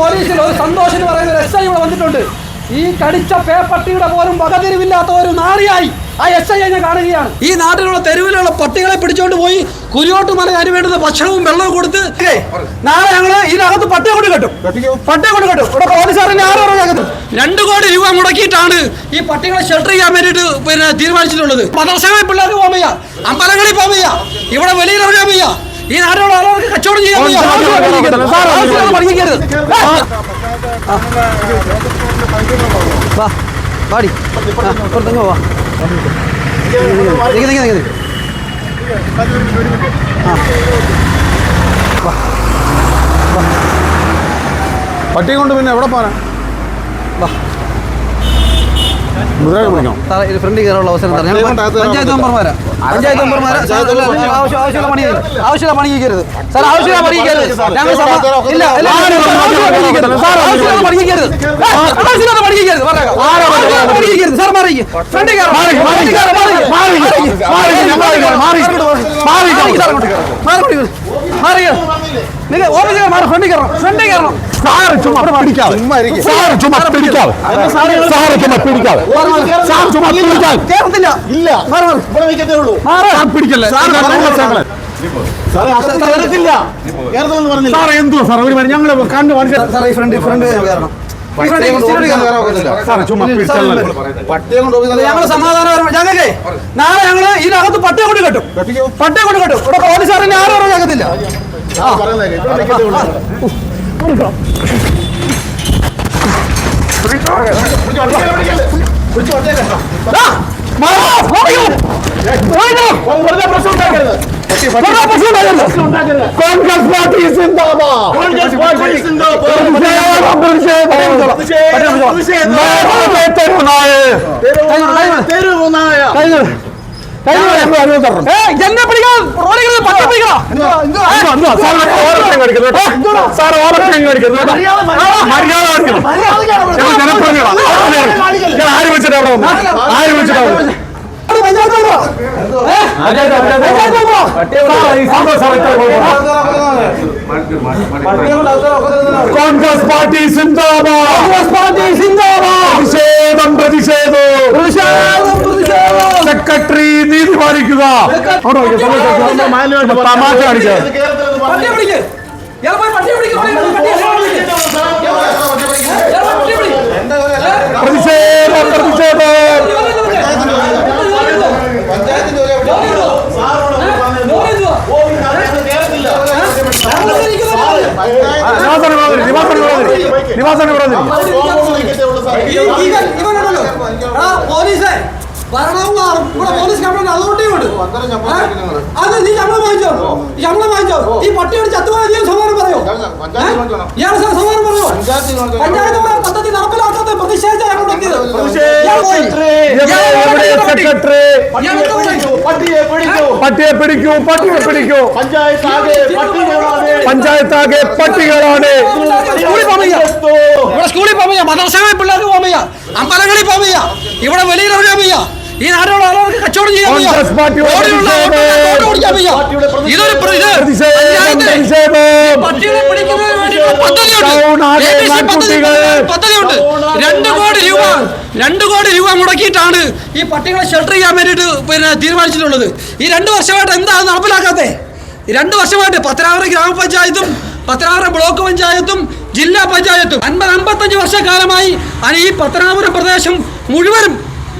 പോലീസിൽ ഒരു സന്തോഷം എന്ന് പറയുന്ന ഒരു എസ് ഐ ഇവിടെ വന്നിട്ടുണ്ട്. ഈ കടിച്ച പേപ്പട്ടിയുടെ പോലും വകതിരിവില്ലാത്ത ഒരു നാറിയായി ആ എസ് ഐ ഞാൻ കാണുകയാണ്. ഈ നാട്ടിലുള്ള തെരുവിലുള്ള പട്ടികളെ പിടിച്ചോണ്ട് പോയി കുരിയോട്ടുമല അതിന് വേണ്ടുന്ന ഭക്ഷണവും വെള്ളവും കൊടുത്ത് നാളെ ഞങ്ങൾ ഇതിനകത്ത് പട്ടിയെ കൊണ്ട് കെട്ടും. പട്ടിയെ കൊണ്ട് കെട്ടും. ഇവിടെ പോലീസുകാരനെ ആരോ അകത്ത് രണ്ട് കോടി രൂപ മുടക്കിയിട്ടാണ് ഈ പട്ടികളെ ഷെൽട്ടർ ചെയ്യാൻ വേണ്ടിയിട്ട് പിന്നെ തീരുമാനിച്ചിട്ടുള്ളത്. മദർസകളിൽ പിള്ളേർ പോകാൻ വയ്യ. അമ്പലങ്ങളിൽ പോകാൻ വയ്യ. ഇവിടെ വെളിയിൽ ഇറങ്ങാൻ വയ്യ. ഈ നാട്ടിലുള്ള ആളുകൾക്ക് കച്ചവടം ചെയ്യാൻ ആ, പുറത്തേക്ക് പോവാ. പട്ടിയെ കൊണ്ട് പിന്നെ എവിടെ പോരാ വാ. മൃഗം വിളിക്കണം സാറേ ഇത് ഫ്രണ്ടിൽ കയറാനുള്ള അവസരം തരാം ഞങ്ങൾ പഞ്ചായത്ത് മെമ്പർമാരാ പഞ്ചായത്ത് മെമ്പർമാരാ ആവശ്യം- ആവശ്യമുള്ള പണി. ആവശ്യമുള്ള പണി ചെയ്യരുത് സാർ ആവശ്യമുള്ള പണി ചെയ്യരുത് ഞങ്ങൾ ഇല്ല ഇല്ല, ആവശ്യമുള്ള പണി. സാർ, ആവശ്യമുള്ള പണി ആവശ്യമുള്ള പണി പണി സാർ അങ്ങോട്ട് കയറാം. മാറി മാറി കയറാം. നിങ്ങൾ ഓഫീസിൽ. മാറി ഫ്രണ്ടിൽ കയറണം. ഫ്രണ്ടിൽ കയറണം. സാറ് ചുമ്മാ പിടിക്കാതെ സാറ് ചുമ്മാ പിടിക്കാതെ സാറ് ചുമ്മാ പിടിക്കാതെ ചുമ്മാ പിടിക്കാതെ കേറത്തില്ല. ഇല്ല. സാർ പിടിക്കല്ലേ? സാറേ സാർ എന്തുവാ സാർ ഒരു മിനിറ്റ്. ഞങ്ങൾ കണ്ടു മനസ്സിലായി സാർ ഈ ഫ്രണ്ട് ഫ്രണ്ട് കയറണം ഞങ്ങൾ സമാധാനപരമായി ഞങ്ങൾക്ക് നാളെ ഞങ്ങൾ ഇതിനകത്ത് പട്ടിയെ കൊണ്ട് കെട്ടും. പട്ടിയെ കൊണ്ട് കെട്ടും. ഇവിടെ പോലീസുകാരനെ ആരും അറിയാൻ ഞങ്ങത്തില്ല കോൺഗ്രസ് പാർട്ടി സിന്ദാബാദ് എന്നെ പിടിക്കാൻ റോഡിൽ പട്ടി പിടിക്കണം സാർ ഓവർടൈം കാണിക്കുന്നു മര്യാദ കാണിക്കണം. ഞങ്ങൾ ജനപ്രതിനിധികളാണ്. ഞാൻ ആര് അവിടെ വന്നു ആര് അവിടെ വന്നു? കോൺഗ്രസ് പാർട്ടി കോൺഗ്രസ് പാർട്ടി പ്രതിഷേധം പ്രതിഷേധം. സെക്രട്ടറി നീതി പാലിക്കുക. തമാശ കാണിക്കുക പട്ടിയെ പിടിക്ക് ഇയാൾ പോയി പട്ടിയെ പിടിക്ക് പട്ടിയെ പിടിക്ക് ഇയാൾ പോയി പട്ടിയെ പിടിക്ക് പ്രതിഷേധം പ്രതിഷേധം നിവാസന വിരോധി നിവാസന വിരോധി നിവാസന വിരോധി പോലീസേ ഭരണവും മാറും ഇവിടെ പോലീസ് കംപ്ലൈന്റ് അതുകൊണ്ടേ ഉണ്ട് അത് നീ ശമ്പളം വാങ്ങിച്ചോ? ഈ ശമ്പളം വാങ്ങിച്ചോ? ഈ പട്ടിയോട് ചത്തുപോയ നീ സമാനം പറയോ? ഇയാൾ സാർ സമാനം പറയോ? പഞ്ചായത്ത് പദ്ധതി നടപ്പിലാക്കാത്ത പ്രതിഷേധിച്ച. പട്ടിയെ പിടിക്കൂ. പട്ടിയെ പിടിക്കൂ. പഞ്ചായത്താകെ പട്ടികളാണ്. സ്കൂളിൽ പോകാൻ മദർസകളിൽ പിള്ളേർക്ക് പോകാൻ അമ്പലങ്ങളിൽ പോകാൻ ഇവിടെ വെളിയിൽ വയ്യ. ഈ നാട്ടിലുള്ള ആളുകൾക്ക് കച്ചവടം ചെയ്യാൻ വയ്യ. കോൺഗ്രസ് പാർട്ടിയുടെ റോഡിലുള്ള ആളുകൾക്ക് റോഡ് ഓടിക്കാൻ വയ്യ. ഇതൊരു പ്ര- ഇത് പ്രതിഷേധം പഞ്ചായത്തിലെ പ്രതിഷേധം. പട്ടികളെ പിടിക്കുന്നതിന് വേണ്ടിയുള്ള പദ്ധതിയുണ്ട് ടൗൺ ആകെ ABC പദ്ധതി- നാട്ടുകുട്ടികൾ. പദ്ധതിയുണ്ട്. രണ്ട് കോടി രൂപ രണ്ട് കോടി രൂപ മുടക്കിയിട്ടാണ് ഈ പട്ടികളെ ഷെൽട്ടർ ചെയ്യാൻ വേണ്ടിയിട്ട് പിന്നെ തീരുമാനിച്ചിട്ടുള്ളത്. ഈ രണ്ട് വർഷമായിട്ട് എന്താ നടപ്പിലാക്കാത്തേ? ഈ രണ്ട് വർഷമായിട്ട് പത്തനാറ് ഗ്രാമപഞ്ചായത്തും പത്തനാറ് ബ്ലോക്ക് പഞ്ചായത്തും ജില്ലാ പഞ്ചായത്തും അൻപത് അമ്പത്തഞ്ച് വർഷക്കാലമായി ആണ് ഈ പത്തനാപുരം പ്രദേശം മുഴുവനും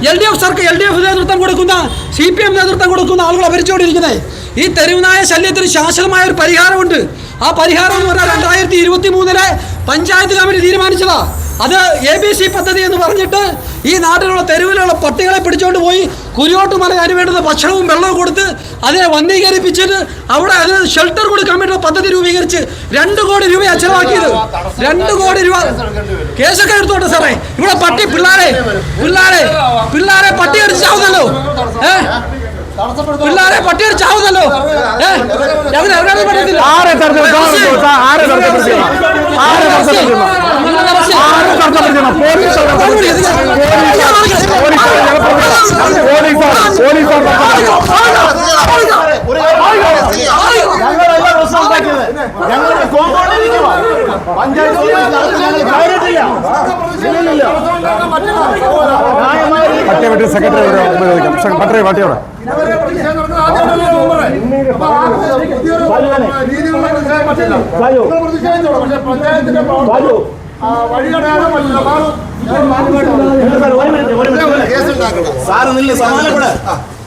എൽ ഡി എഫ് സർക്കാർ എൽ ഡി എഫ് നേതൃത്വം കൊടുക്കുന്ന സി പി എം നേതൃത്വം കൊടുക്കുന്ന ആളുകളെ ഭരിച്ചുകൊണ്ടിരിക്കുന്നത് ഈ തെരുവുനായ ശല്യത്തിന് ശാശ്വതമായ ഒരു പരിഹാരമുണ്ട്. ആ പരിഹാരം എന്ന് പറഞ്ഞാൽ രണ്ടായിരത്തി ഇരുപത്തി മൂന്നിലെ പഞ്ചായത്ത് കമ്മിറ്റി തീരുമാനിച്ചതാ. അത് എ ബി സി പദ്ധതി എന്ന് പറഞ്ഞിട്ട് ഈ നാട്ടിലുള്ള തെരുവിലുള്ള പട്ടികളെ പിടിച്ചോണ്ട് പോയി കുരിയോട്ടുമല അതിന് വേണ്ടുന്ന ഭക്ഷണവും വെള്ളവും കൊടുത്ത് അതിനെ വന്ധീകരിപ്പിച്ചിട്ട് അവിടെ അതിന് ഷെൽട്ടർ കൊടുക്കാൻ വേണ്ടിയുള്ള പദ്ധതി രൂപീകരിച്ച് രണ്ട് കോടി രൂപ ചെലവാക്കിയത്. രണ്ട് കോടി രൂപ. കേസൊക്കെ എടുത്തോട്ടെ സാറേ. ഇവിടെ പട്ടി പിള്ളാരെ പിള്ളാരെ പിള്ളാരെ പട്ടി അടിച്ച് ചാവുന്നല്ലോ ഏ? പിള്ളാരെ പട്ടി അടിച്ച് ചാവുന്നല്ലോ ഞങ്ങൾ ഇറങ്ങാൻ പറ്റത്തില്ല ആരെ? ആരെ? ആരെ? പോലീസ് പോലീസ് പോലീസ് ഉണ്ടാക്കിയത്. ഞങ്ങളുടെ കോമ്പൗണ്ടിൽ ഇരിക്കുവാ. പഞ്ചായത്ത് കയറിയിട്ടില്ല പട്ടിയെ വെട്ടി സെക്രട്ടറി പട്ടറി പട്ടിയോടെ സാറ് നില്ല സമാധാനപ്പെട്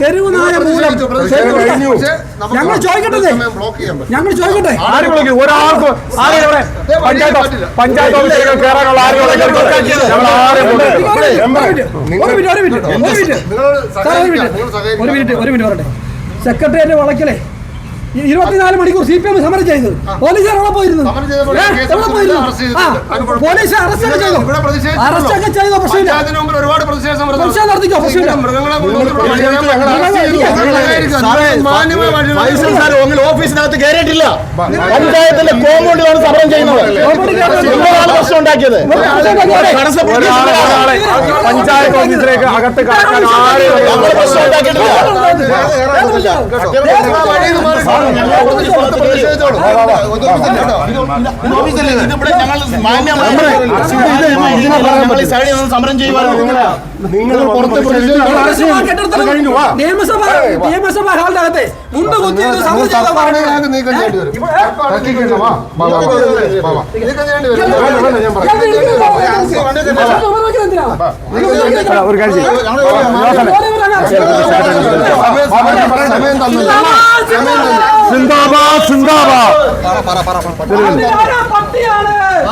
തെരുവ് നായ മൂലം ഞങ്ങൾ ചോദിക്കട്ടെ? ഞങ്ങൾ ചോദിക്കട്ടെ? ആര് വിളിക്കും? ഒരാൾക്ക് പഞ്ചായത്ത് പഞ്ചായത്ത് ഓഫീസിലേക്ക് കയറാനുള്ള ആരും നിങ്ങൾ ഒരു മിനിറ്റ്. ഒരു മിനിറ്റ് പറയട്ടെ. സെക്രട്ടേറിയറ്റ് വളക്കലേ ഈ ഇരുപത്തിനാല് മണിക്കൂർ സി പി എം സമരം ചെയ്തത് പോലീസ് എവിടെ പോയിരുന്നു? എവിടെ പോയിരുന്നു. പോലീസ് അറസ്റ്റ് ഒക്കെ ചെയ്തു. അറസ്റ്റ് ഒക്കെ ചെയ്തോ പ്രശ്നമില്ല ഒരുപാട് പ്രതിഷേധ സമരം പ്രതിഷേധം നടത്തിക്കോ, പ്രശ്നമില്ല. ഓഫീസിനകത്ത് കയറിയിട്ടില്ല പഞ്ചായത്തിന്റെ കോമ്പൗണ്ടിലാണ് സമരം ചെയ്യുന്നത് പ്രശ്നം ഉണ്ടാക്കിയത് പഞ്ചായത്ത് ഓഫീസിലേക്ക് അകത്ത് പ്രശ്നം ഉണ്ടാക്കിയിട്ടില്ല സമരം നിങ്ങൾ നിയമസഭാ? ഒരു കാര്യം ചെയ്യ്. സമയം തന്നില്ല സിന്ദാബാദ് സിന്ദാബാദ്.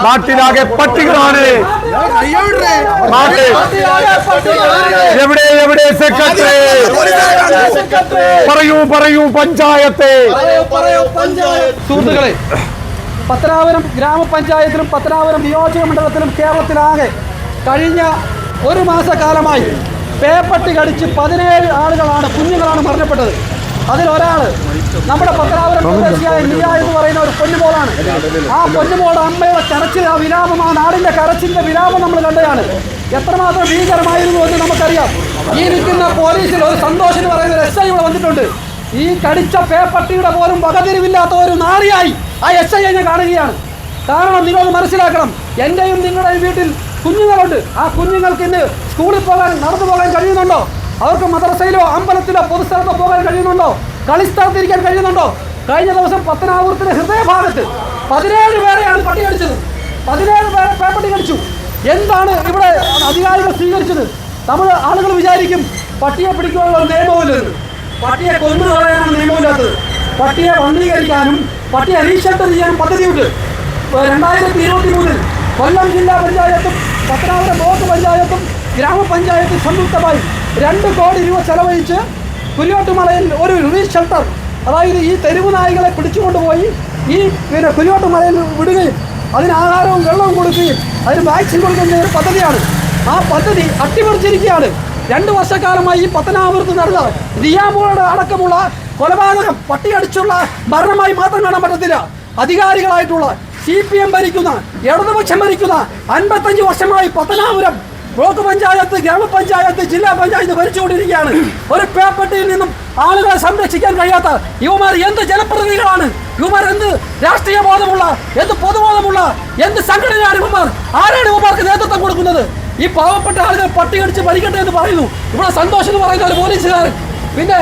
നാട്ടിലാകെ പട്ടികളാണ്. എവിടെ എവിടെ സെക്രട്ടറി? പറയൂ പറയൂ പഞ്ചായത്ത്. സുഹൃത്തുക്കളെ പത്തനാപുരം ഗ്രാമപഞ്ചായത്തിലും പത്തനാപുരം നിയോജക മണ്ഡലത്തിലും കേരളത്തിലാകെ കഴിഞ്ഞ ഒരു മാസക്കാലമായി പേപ്പട്ടി കടിച്ച് പതിനേഴ് ആളുകളാണ് കുഞ്ഞുങ്ങളാണ് മരണപ്പെട്ടത്. അതിലൊരാൾ നമ്മുടെ പത്തനാപുരം സ്വദേശിയായ ലിയ എന്ന് പറയുന്ന ഒരു പൊന്നുമോളാണ്. ആ പൊന്നുമോളുടെ അമ്മയുടെ കരച്ചിൽ ആ വിരാമം ആ നാടിന്റെ കരച്ചിലിന്റെ വിരാമം നമ്മൾ കണ്ടതാണ്. എത്രമാത്രം ഭീകരമായിരുന്നു എന്ന് നമുക്കറിയാം. ഈ നിൽക്കുന്ന പോലീസിൽ ഒരു സന്തോഷം എന്ന് പറയുന്ന ഒരു എസ് ഐ ഇവിടെ വന്നിട്ടുണ്ട്. ഈ കടിച്ച പേപ്പട്ടിയുടെ പോലും വകതിരിവില്ലാത്ത ഒരു നാറിയായി ആ എസ് ഐ ഞാൻ കാണുകയാണ്. കാരണം നിങ്ങൾ മനസ്സിലാക്കണം എന്റെയും നിങ്ങളുടെയും വീട്ടിൽ കുഞ്ഞുങ്ങളുണ്ട്. ആ കുഞ്ഞുങ്ങൾക്ക് ഇന്ന് സ്കൂളിൽ പോകാൻ നടന്നു പോകാൻ കഴിയുന്നുണ്ടോ? അവർക്ക് മദ്രസയിലോ അമ്പലത്തിലോ പൊതുസ്ഥലത്തോ പോകാൻ കഴിയുന്നുണ്ടോ? കളിസ്ഥലത്ത് ഇരിക്കാൻ കഴിയുന്നുണ്ടോ? കഴിഞ്ഞ ദിവസം പത്തനാപുരത്തിന്റെ ഹൃദയഭാഗത്ത് പതിനേഴ് പേരെയാണ് പട്ടി കടിച്ചത്. പതിനേഴ് പേരെ പേപ്പട്ടി കടിച്ചു. എന്താണ് ഇവിടെ അധികാരികൾ സ്വീകരിച്ചത്? നമ്മൾ ആളുകൾ വിചാരിക്കും പട്ടിയെ പിടിക്കാനുള്ള നിയമമില്ലെന്ന് പട്ടിയെ കൊന്നു കളയാനാണ് നിയമമില്ലാത്തത്. പട്ടിയെ വന്ധീകരിക്കാനും പട്ടിയെ റീഷെൽട്ടർ ചെയ്യാനും പദ്ധതിയുണ്ട്. രണ്ടായിരത്തി ഇരുപത്തി മൂന്നിൽ കൊല്ലം ജില്ലാ പഞ്ചായത്തും പത്തനാപുരം ബ്ലോക്ക് പഞ്ചായത്തും ഗ്രാമപഞ്ചായത്തും സംയുക്തമായി രണ്ട് കോടി രൂപ ചെലവഴിച്ച് കുരിയോട്ടുമലയിൽ ഒരു റിലീഫ് ഷെൽട്ടർ അതായത് ഈ തെരുവ് നായികളെ പിടിച്ചുകൊണ്ടുപോയി ഈ പിന്നെ കുരിയോട്ടുമലയിൽ വിടുകയും അതിന് ആഹാരവും വെള്ളവും കൊടുക്കുകയും അതിന് വാക്സിൻ കൊടുക്കുന്ന ഒരു പദ്ധതിയാണ്. ആ പദ്ധതി അട്ടിമറിച്ചിരിക്കുകയാണ്. രണ്ട് വർഷക്കാലമായി ഈ പത്തനാപുരത്ത് നടന്ന ദിയാമോളുടെ അടക്കമുള്ള കൊലപാതകം പട്ടിയടിച്ചുള്ള മരണമായി മാത്രം കാണാൻ പറ്റത്തില്ല. അധികാരികളായിട്ടുള്ള സി പി എം ഭരിക്കുന്ന ഇടതുപക്ഷം ഭരിക്കുന്ന അൻപത്തഞ്ച് വർഷമായി പത്തനാപുരം ബ്ലോക്ക് പഞ്ചായത്ത് ഗ്രാമപഞ്ചായത്ത് ജില്ലാ പഞ്ചായത്ത് ഭരിച്ചുകൊണ്ടിരിക്കുകയാണ്. ഒരു പേപ്പട്ടിയിൽ നിന്നും ആളുകളെ സംരക്ഷിക്കാൻ കഴിയാത്ത യുവമാർ എന്ത് ജനപ്രതിനിധികളാണ്? യുവമാർ എന്ത് രാഷ്ട്രീയ ബോധമുള്ള എന്ത് പൊതുബോധമുള്ള എന്ത് സംഘടനയാണ് യുവമാർ? ആരാണ് യുവമാർക്ക് നേതൃത്വം കൊടുക്കുന്നത്? ഈ പാവപ്പെട്ട ആളുകൾ പട്ടി കടിച്ച് എന്ന് പറയുന്നു. ഇവിടെ സന്തോഷം എന്ന് പറയുന്ന ഒരു പോലീസുകാരൻ. പിന്നെ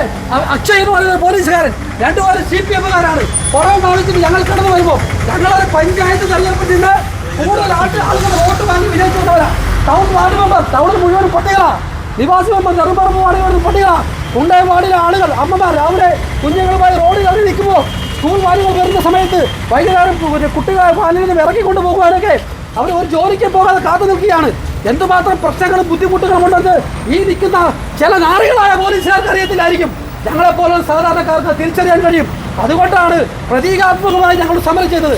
അക്ഷയ് എന്ന് പറയുന്ന പോലീസുകാരൻ. രണ്ടുപേരും സി പി എമ്മുകാരാണ്. പുറം കാണിച്ചിട്ട് ഞങ്ങൾ കടന്നു വരുമ്പോൾ ഞങ്ങളൊരു പഞ്ചായത്ത് തെരഞ്ഞെടുപ്പിൽ നിന്ന് കൂടുതൽ ആളുകൾ വോട്ട് വാങ്ങി വിജയിച്ചുകൊണ്ടവരാ ടൗൺ വാർഡ് മെമ്പർ ടൗണിൽ മുഴുവൻ പട്ടികളാ. നിവാസി മെമ്പർ നെറുമ്പറമ്പ് വാർഡുകളിൽ പട്ടികളാ. ഉണ്ടായ വാർഡിലെ ആളുകൾ അമ്മമാർ രാവിലെ കുഞ്ഞുങ്ങളുമായി റോഡിൽ ഇറങ്ങി നിൽക്കുമ്പോൾ സ്കൂൾ വാലികൾ വരുന്ന സമയത്ത് വൈകുന്നേരം കുട്ടികളെ വാലിൽ നിന്ന് ഇറക്കി കൊണ്ടുപോകുവാനൊക്കെ അവർ ഒരു ജോലിക്ക് പോകാതെ കാത്തു നിൽക്കുകയാണ്. എന്തുമാത്രം പ്രശ്നങ്ങളും ബുദ്ധിമുട്ടുകളും ഉണ്ടെന്ന് ഈ നിൽക്കുന്ന ചില നാറികളായ പോലീസുകാർക്ക് അറിയത്തില്ലായിരിക്കും. ഞങ്ങളെപ്പോലുള്ള സാധാരണക്കാർക്ക് തിരിച്ചറിയാൻ കഴിയും. അതുകൊണ്ടാണ് പ്രതീകാത്മകമായി ഞങ്ങൾ സമരം ചെയ്തത്.